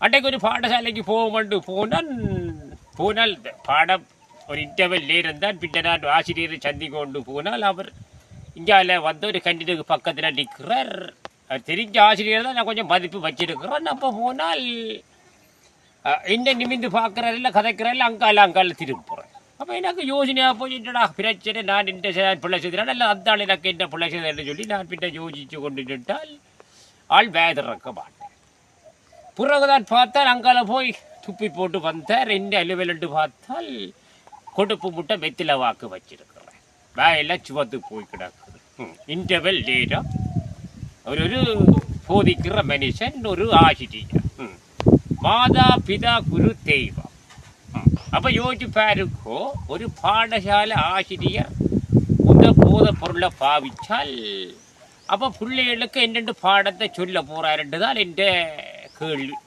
அன்றைக்கு ஒரு பாடசாலைக்கு போகமாட்டு போனால் போனால் பாடம் ஒரு இன்டர்வெல் இருந்தால் பின்னர் நான் ஆசிரியரை சந்தி கொண்டு போனால் அவர் இங்கால வந்து ஒரு கண்டினுக்கு பக்கத்தில் நிற்கிறார் தெரிஞ்ச ஆசிரியர் தான் நான் கொஞ்சம் மதிப்பு வச்சிருக்கிறேன் அப்போ போனால் என்ன நிமிந்து பார்க்குறாரில்ல கதைக்கிறாரில்ல அங்கால அங்கால திரும்புகிறேன் அப்போ எனக்கு யோசனையாக போய் என்னடா பிரச்சனை நான் இந்த பிள்ளை செய்கிறேன் இல்லை அந்த ஆள் எனக்கு என்ன பிள்ளை செய்தேன்னு சொல்லி நான் பின்ன யோசித்து கொண்டு நின்றால் ஆள் வேதறக்க மாட்டேன் பிறகுதான் பார்த்தால் அங்கால போய் துப்பி போட்டு வந்தார். ரெண்டு அலுவலண்டு பார்த்தால் கொடுப்பு முட்டை வெத்தில வாக்கு வச்சிருக்கிறேன். வேலையெல்லாம் சுவத்து போய் கிடக்குது. இன்டர்வெல் லேட்டா ஒரு ஒரு போதிக்கிற மனுஷன் ஒரு ஆசிரியர். மாதா பிதா குரு தெய்வம். அப்போ யோசிச்சு பாருக்கோ ஒரு பாடசாலை ஆசிரியர் இந்த போத பொருளை பாவிச்சால் அப்போ பிள்ளைகளுக்கு என்னென்று பாடத்தை சொல்ல போகிறாருன்றதால் என்ற 合理。